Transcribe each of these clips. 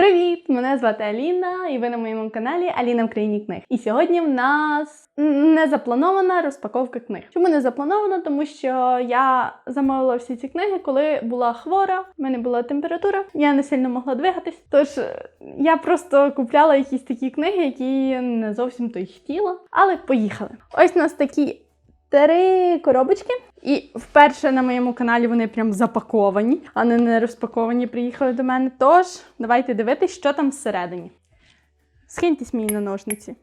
Привіт! Мене звати Аліна, і ви на моєму каналі Аліна в країні книг. І сьогодні в нас не запланована розпаковка книг. Чому не запланована? Тому що я замовила всі ці книги, коли була хвора, в мене була температура, я не сильно могла двигатись. Тож е, я просто купляла якісь такі книги, які не зовсім то й хотіла. Але поїхали. Ось у нас такі три коробочки. І вперше на моєму каналі вони прям запаковані, а не не розпаковані, приїхали до мене. Тож, давайте дивитись, що там всередині. Скиньтесь мені на ножниці.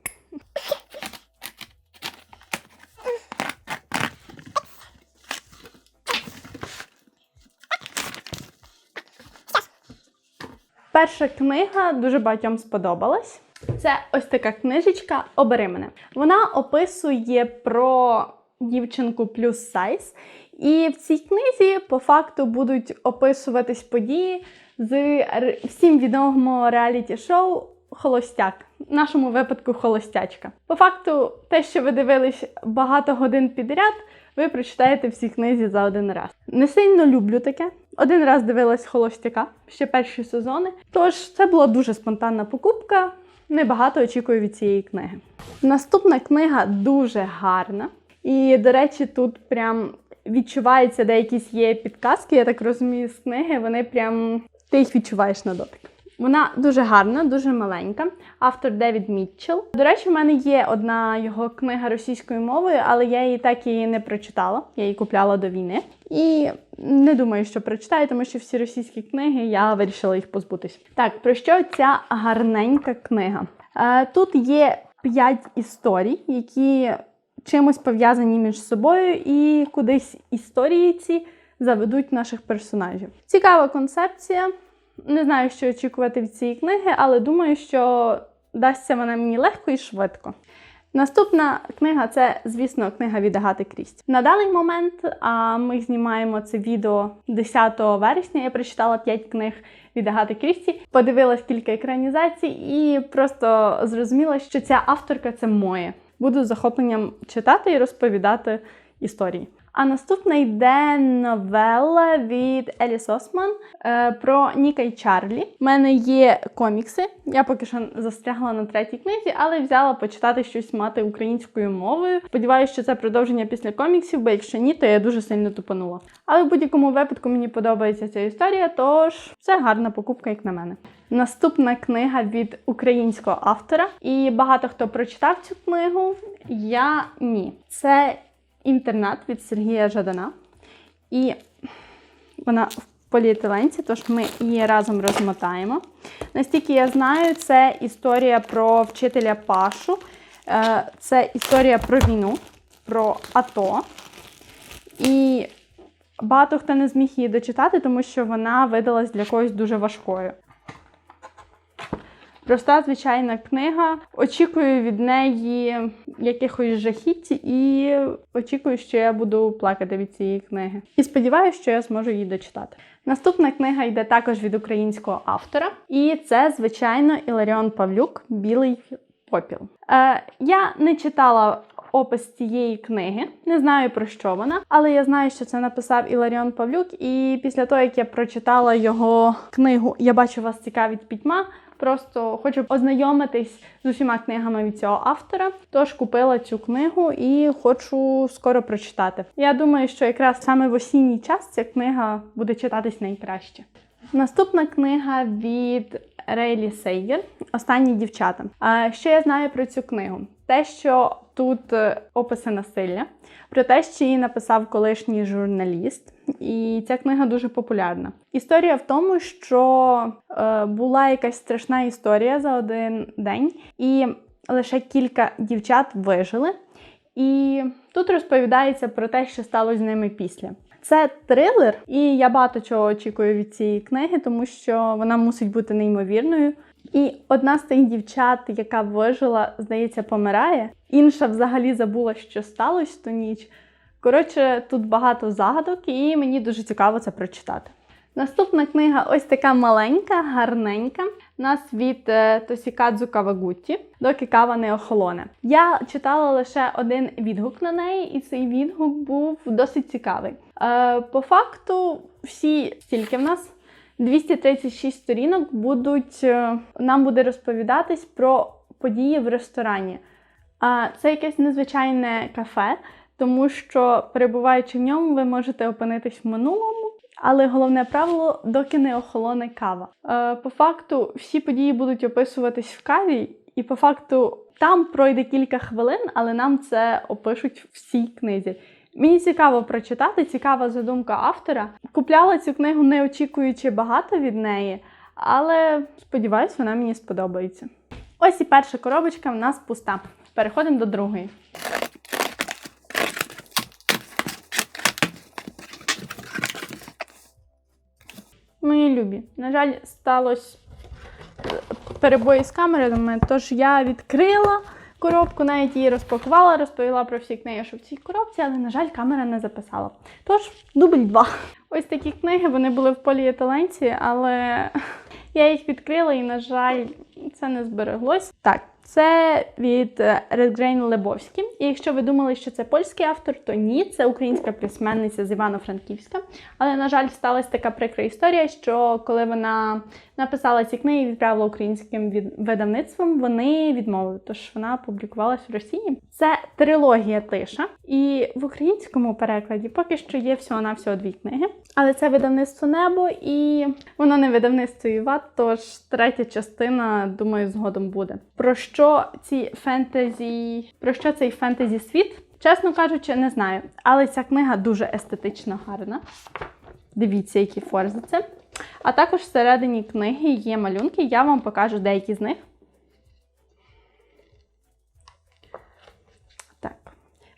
Перша книга дуже багатьом сподобалась. Це ось така книжечка Обери мене. Вона описує про дівчинку плюс сайз. І в цій книзі по факту будуть описуватись події з всім відомого реаліті-шоу Холостяк. В нашому випадку холостячка. По факту, те, що ви дивились багато годин підряд, ви прочитаєте в цій книзі за один раз. Не сильно люблю таке. Один раз дивилась холостяка ще перші сезони. Тож це була дуже спонтанна покупка. Небагато очікую від цієї книги. Наступна книга дуже гарна. І, до речі, тут прям відчувається, де якісь є підказки, я так розумію, з книги. Вони прям ти їх відчуваєш на дотик. Вона дуже гарна, дуже маленька. Автор Девід Мітчелл. До речі, в мене є одна його книга російською мовою, але я її так і не прочитала. Я її купляла до війни. І не думаю, що прочитаю, тому що всі російські книги я вирішила їх позбутись. Так, про що ця гарненька книга? Е, тут є п'ять історій, які чимось пов'язані між собою, і кудись історії ці заведуть наших персонажів. Цікава концепція. Не знаю, що очікувати від цієї книги, але думаю, що дасться вона мені легко і швидко. Наступна книга це, звісно, книга від Агати Крісті. На даний момент а ми знімаємо це відео 10 вересня. Я прочитала 5 книг від Агати Крісті, подивилась кілька екранізацій і просто зрозуміла, що ця авторка це моє. Буду з захопленням читати і розповідати історії. А наступна йде новела від Еліс Осман е, про Ніка і Чарлі. У мене є комікси. Я поки що застрягла на третій книзі, але взяла почитати щось мати українською мовою. Сподіваюся, що це продовження після коміксів, бо якщо ні, то я дуже сильно тупанула. Але в будь-якому випадку мені подобається ця історія, тож це гарна покупка, як на мене. Наступна книга від українського автора, і багато хто прочитав цю книгу. Я ні. Це інтернат від Сергія Жадана. І вона в поліетиленці, тож ми її разом розмотаємо. Настільки я знаю, це історія про вчителя Пашу, Е, це історія про війну, про АТО. І багато хто не зміг її дочитати, тому що вона видалась для когось дуже важкою. Проста звичайна книга. Очікую від неї якихось жахіть і очікую, що я буду плакати від цієї книги. І сподіваюся, що я зможу її дочитати. Наступна книга йде також від українського автора, і це, звичайно, Іларіон Павлюк Білий попіл. Е, я не читала опис цієї книги, не знаю про що вона, але я знаю, що це написав Іларіон Павлюк. І після того, як я прочитала його книгу Я бачу вас цікавить пітьма. Просто хочу ознайомитись з усіма книгами від цього автора. Тож купила цю книгу і хочу скоро прочитати. Я думаю, що якраз саме в осінній час ця книга буде читатись найкраще. Наступна книга від Рейлі Сейгер Останні дівчата. А що я знаю про цю книгу? Те, що тут е, описи насилля, про те, що її написав колишній журналіст, і ця книга дуже популярна. Історія в тому, що е, була якась страшна історія за один день, і лише кілька дівчат вижили. І тут розповідається про те, що сталося з ними після. Це трилер, і я багато чого очікую від цієї книги, тому що вона мусить бути неймовірною. І одна з тих дівчат, яка вижила, здається, помирає. Інша взагалі забула, що сталося ту ніч. Коротше, тут багато загадок, і мені дуже цікаво це прочитати. Наступна книга ось така маленька, гарненька. Нас від е, Тосікадзу Кавагутті, доки кава не охолоне. Я читала лише один відгук на неї, і цей відгук був досить цікавий. Е, по факту, всі стільки в нас 236 сторінок будуть е, нам буде розповідатись про події в ресторані. А це якесь незвичайне кафе, тому що перебуваючи в ньому, ви можете опинитись в минулому. Але головне правило, доки не охолоне кава. Е, по факту, всі події будуть описуватись в каві, і по факту там пройде кілька хвилин, але нам це опишуть в всій книзі. Мені цікаво прочитати, цікава задумка автора. Купляла цю книгу, не очікуючи багато від неї, але сподіваюсь, вона мені сподобається. Ось і перша коробочка в нас пуста. Переходимо до другої. Мої любі. На жаль, сталося перебої з камерами, тож я відкрила коробку, навіть її розпакувала, розповіла про всі книги, що в цій коробці, але, на жаль, камера не записала. Тож, дубль 2. Ось такі книги, вони були в поліетиленці, але я їх відкрила і, на жаль, це не збереглось. Так, це від Редгрейн Лебовський. І якщо ви думали, що це польський автор, то ні, це українська письменниця з Івано-Франківська. Але, на жаль, сталася така прикра історія, що коли вона написала ці книги і відправила українським видавництвом, вони відмовили, тож вона публікувалась в Росії. Це трилогія тиша, і в українському перекладі поки що є всього-навсього дві книги. Але це видавництво небо, і воно не видавництво Іват, тож третя частина, думаю, згодом буде. Про що ці фентезі, про що цей фентезі світ? Чесно кажучи, не знаю. Але ця книга дуже естетично гарна. Дивіться, які форзиці. А також всередині книги є малюнки, я вам покажу деякі з них.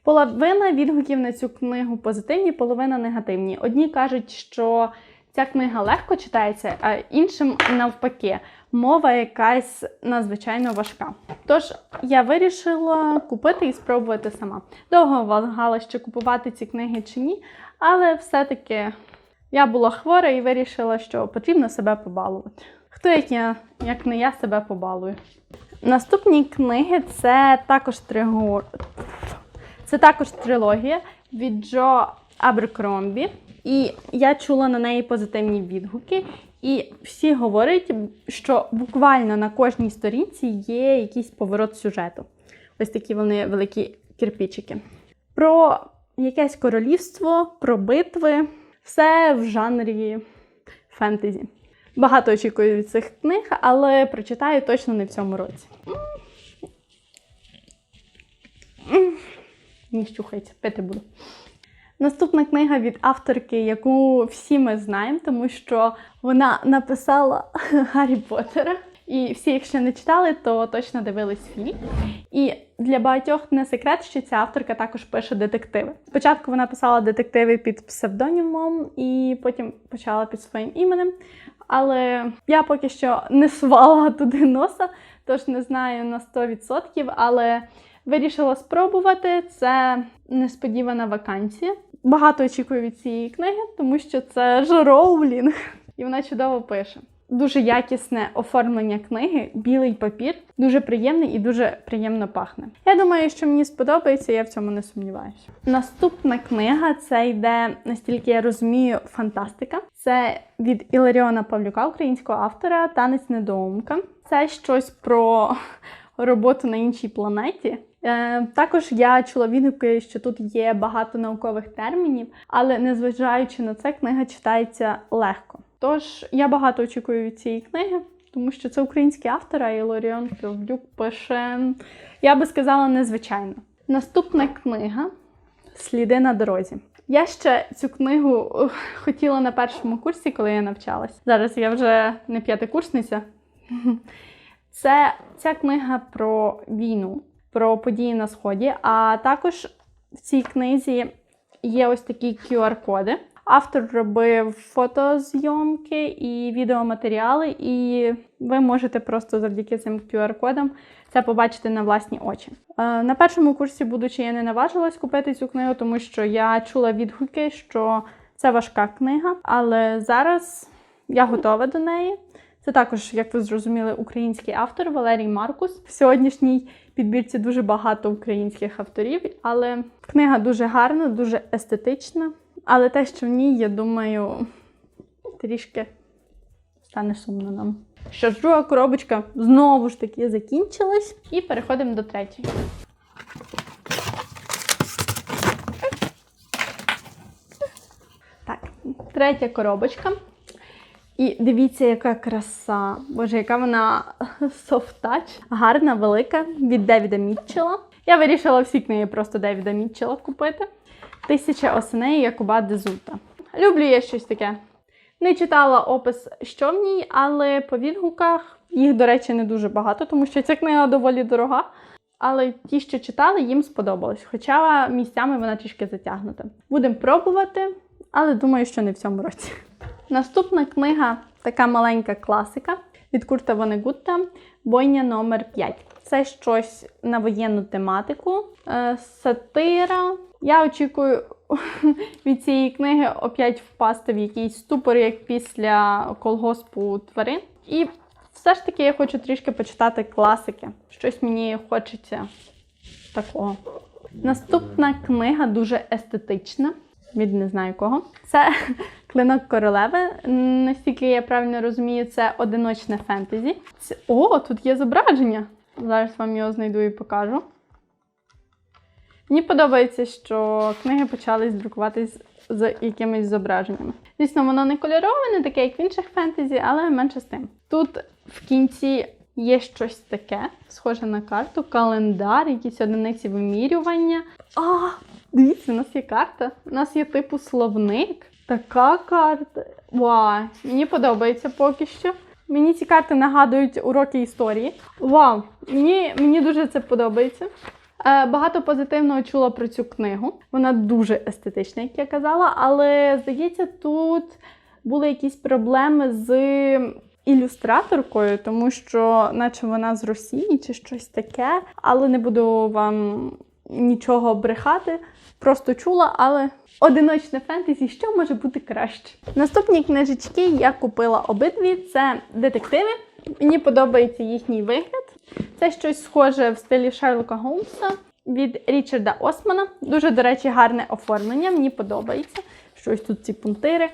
Половина відгуків на цю книгу позитивні, половина негативні. Одні кажуть, що ця книга легко читається, а іншим навпаки, мова якась надзвичайно важка. Тож я вирішила купити і спробувати сама. Довго вагала, чи купувати ці книги чи ні, але все-таки я була хвора і вирішила, що потрібно себе побалувати. Хто як я, як не я себе побалую? Наступні книги це також тригор... Це також трилогія від Джо Аберкромбі. І я чула на неї позитивні відгуки. І всі говорять, що буквально на кожній сторінці є якийсь поворот сюжету. Ось такі вони великі кирпичики. Про якесь королівство, про битви. Все в жанрі фентезі. Багато очікую від цих книг, але прочитаю точно не в цьому році. Не щухається, пити буду. Наступна книга від авторки, яку всі ми знаємо, тому що вона написала Гаррі Поттера. І всі, якщо не читали, то точно дивились фільм. І для багатьох не секрет, що ця авторка також пише детективи. Спочатку вона писала детективи під псевдонімом, і потім почала під своїм іменем. Але я поки що не сувала туди носа, тож не знаю на 100%, але вирішила спробувати. Це несподівана вакансія. Багато очікую від цієї книги, тому що це ж Роулінг, і вона чудово пише. Дуже якісне оформлення книги, білий папір, дуже приємний і дуже приємно пахне. Я думаю, що мені сподобається, я в цьому не сумніваюся. Наступна книга це йде, настільки я розумію, фантастика. Це від Іларіона Павлюка, українського автора, танець недоумка. Це щось про роботу на іншій планеті. Е, також я чула відгуки, що тут є багато наукових термінів, але незважаючи на це, книга читається легко. Тож я багато очікую від цієї книги, тому що це український автор, а Ілоріон Павлюк пише, я би сказала, незвичайно. Наступна книга Сліди на дорозі. Я ще цю книгу хотіла на першому курсі, коли я навчалась. Зараз я вже не п'ятикурсниця. Це ця книга про війну, про події на сході. А також в цій книзі є ось такі QR-коди. Автор робив фотозйомки і відеоматеріали, і ви можете просто завдяки цим QR-кодам це побачити на власні очі. Е, На першому курсі, будучи, я не наважилась купити цю книгу, тому що я чула відгуки, що це важка книга, але зараз я готова до неї. Це також, як ви зрозуміли, український автор Валерій Маркус. В сьогоднішній підбірці дуже багато українських авторів, але книга дуже гарна, дуже естетична. Але те, що в ній, я думаю, трішки стане сумно нам. Що ж, друга коробочка знову ж таки закінчилась. І переходимо до третьої. Так, третя коробочка. І дивіться, яка краса. Боже, яка вона touch. Гарна, велика від Девіда Мітчела. Я вирішила всі книги просто Девіда Мітчела купити. Тисяча осеней Якуба Дезута. Люблю я щось таке. Не читала опис, що в ній, але по відгуках їх, до речі, не дуже багато, тому що ця книга доволі дорога. Але ті, що читали, їм сподобалось. Хоча місцями вона трішки затягнута. Будемо пробувати, але думаю, що не в цьому році. Наступна книга така маленька класика від Курта Вонегутта Бойня номер 5. Це щось на воєнну тематику, е, сатира. Я очікую від цієї книги опять впасти в якийсь ступор, як після колгоспу тварин. І все ж таки я хочу трішки почитати класики. Щось мені хочеться такого. Наступна книга дуже естетична. Від не знаю кого. Це клинок королеви. Настільки я правильно розумію, це одиночне фентезі. Це... О, тут є зображення. Зараз вам його знайду і покажу. Мені подобається, що книги почали друкуватись з якимись зображеннями. Звісно, воно не кольорове, не таке, як в інших фентезі, але менше з тим. Тут в кінці є щось таке, схоже на карту, календар, якісь одиниці вимірювання. А, дивіться, у нас є карта. У нас є типу словник. Така карта. Вау, мені подобається поки що. Мені ці карти нагадують уроки історії. Вау, мені, мені дуже це подобається. Е, Багато позитивного чула про цю книгу. Вона дуже естетична, як я казала, але здається, тут були якісь проблеми з ілюстраторкою, тому що, наче вона з Росії чи щось таке, але не буду вам нічого брехати. Просто чула, але одиночне фентезі, що може бути краще. Наступні книжечки я купила обидві. Це детективи. Мені подобається їхній вигляд. Це щось схоже в стилі Шерлока Голмса від Річарда Османа. Дуже, до речі, гарне оформлення. Мені подобається. Щось тут ці пунктири.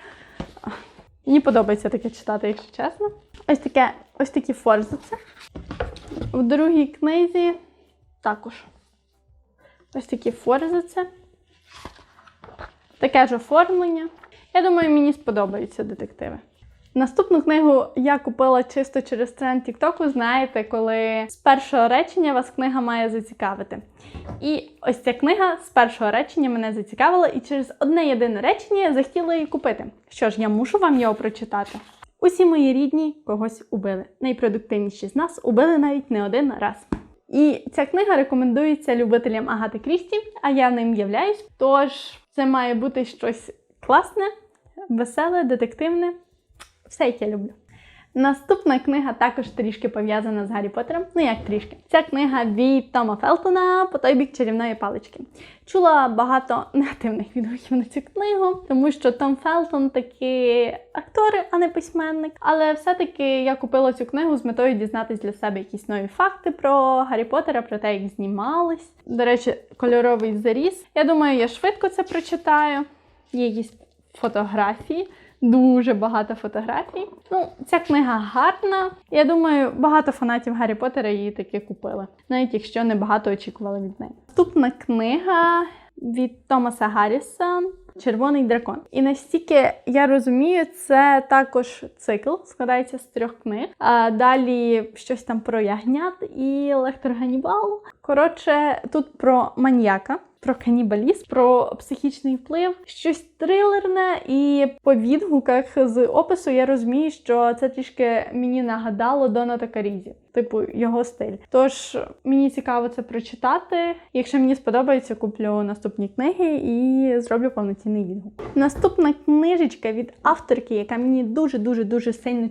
Мені подобається таке читати, якщо чесно. Ось таке, ось такі форзиці. В другій книзі також. Ось такі форзиці. Таке ж оформлення. Я думаю, мені сподобаються детективи. Наступну книгу я купила чисто через тренд Тіктоку. Знаєте, коли з першого речення вас книга має зацікавити. І ось ця книга з першого речення мене зацікавила, і через одне єдине речення я захотіла її купити. Що ж, я мушу вам його прочитати. Усі мої рідні когось убили. Найпродуктивніші з нас убили навіть не один раз. І ця книга рекомендується любителям Агати Крісті, а я ним являюсь. Тож це має бути щось класне, веселе, детективне. Все, як я люблю. Наступна книга також трішки пов'язана з Гаррі Поттером. Ну як трішки. Ця книга від Тома Фелтона по той бік чарівної палички. Чула багато негативних відгуків на цю книгу, тому що Том Фелтон такий актор, а не письменник. Але все-таки я купила цю книгу з метою дізнатись для себе якісь нові факти про Гаррі Поттера, про те, як знімались. До речі, кольоровий заріз. Я думаю, я швидко це прочитаю. Є якісь фотографії. Дуже багато фотографій. Ну, ця книга гарна. Я думаю, багато фанатів Гаррі Поттера її таки купили, навіть якщо не багато очікували від неї. Наступна книга від Томаса Гарріса Червоний дракон. І настільки я розумію, це також цикл, складається з трьох книг. А далі щось там про ягнят і лектор Ганібал. Коротше, тут про маньяка про канібалізм, про психічний вплив, щось трилерне, і по відгуках з опису я розумію, що це трішки мені нагадало Доната Карізі, типу його стиль. Тож мені цікаво це прочитати. Якщо мені сподобається, куплю наступні книги і зроблю повноцінний відгук. Наступна книжечка від авторки, яка мені дуже дуже дуже сильно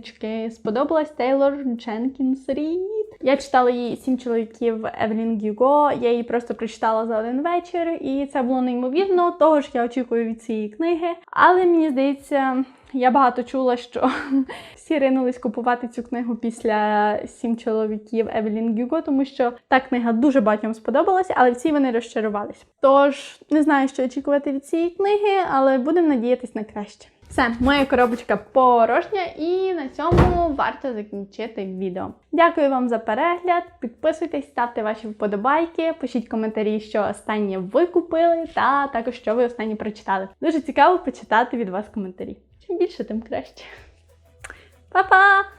сподобалась, Тейлор Дженкінс Рід. Я читала її сім чоловіків Евелін Гюго. Я її просто прочитала за один вечір, і це було неймовірно. Того ж я очікую від цієї книги. Але мені здається, я багато чула, що всі ринулись купувати цю книгу після сім чоловіків Евелін Гюго, тому що та книга дуже багатьом сподобалася, але всі вони розчарувались. Тож не знаю, що очікувати від цієї книги, але будемо надіятись на краще. Все, моя коробочка порожня, і на цьому варто закінчити відео. Дякую вам за перегляд. Підписуйтесь, ставте ваші вподобайки, пишіть коментарі, що останнє ви купили, та також що ви останнє прочитали. Дуже цікаво почитати від вас коментарі. Чим більше, тим краще. Па-па!